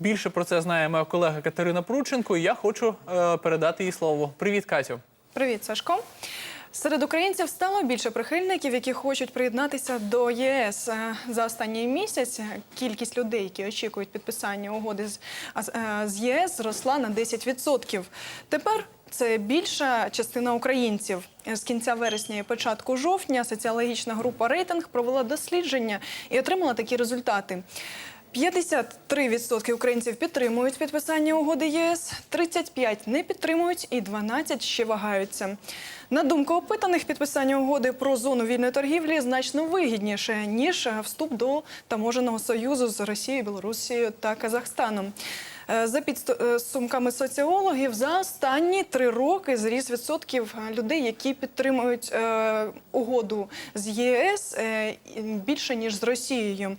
Більше про це знає моя колега Катерина Прученко. І я хочу е, передати їй слово. Привіт, Катю. Привіт, Сашко. Серед українців стало більше прихильників, які хочуть приєднатися до ЄС. Е, За останній місяць кількість людей, які очікують підписання угоди з, з- е, ЄС, зросла на 10%. Тепер це більша частина українців. З кінця вересня і початку жовтня соціологічна група рейтинг провела дослідження і отримала такі результати. 53% українців підтримують підписання угоди ЄС, 35% не підтримують і 12% ще вагаються. На думку опитаних, підписання угоди про зону вільної торгівлі значно вигідніше ніж вступ до таможеного союзу з Росією, Білорусією та Казахстаном. Е, За підсумками соціологів, за останні три роки зріс відсотків е, людей, які підтримують е, угоду з ЄС більше ніж з Росією.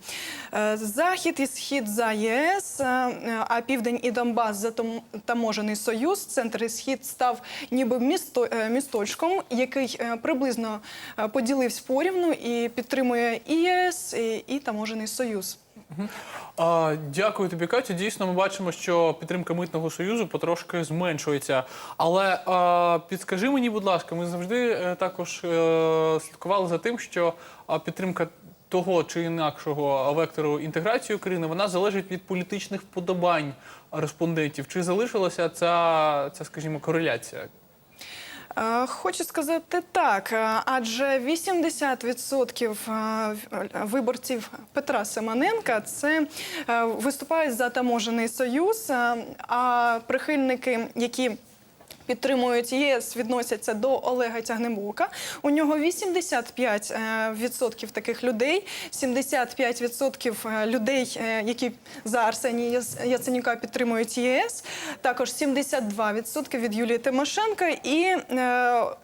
Захід і схід за єС, а південь і Донбас за таможений союз. Центр і схід став ніби місто місточком, який приблизно поділився порівну і підтримує і ЄС, і, і таможений союз. Дякую тобі, Катю. Дійсно, ми бачимо, що підтримка митного союзу потрошки зменшується. Але е, підскажи мені, будь ласка, ми завжди е, також е, слідкували за тим, що е, підтримка того чи інакшого вектору інтеграції України вона залежить від політичних вподобань респондентів. Чи залишилася ця, ця скажімо, кореляція? Е, Хочу сказати так, е, адже 80% е, виборців Петра Семененка це виступають за таможений союз, а прихильники, які Підтримують ЄС, відносяться до Олега Тягнебока. У нього 85% е, таких людей, 75% е, людей, е, які за Арсенія Яценюка підтримують ЄС. Також 72% від Юлії Тимошенко і е,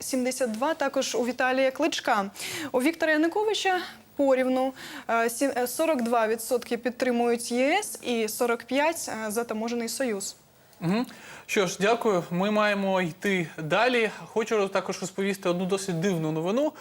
72% також у Віталія Кличка. У Віктора Януковича порівну е, сі- е, 42% підтримують ЄС і 45% за таможений союз. Угу. Що ж, дякую. Ми маємо йти далі. Хочу також розповісти одну досить дивну новину.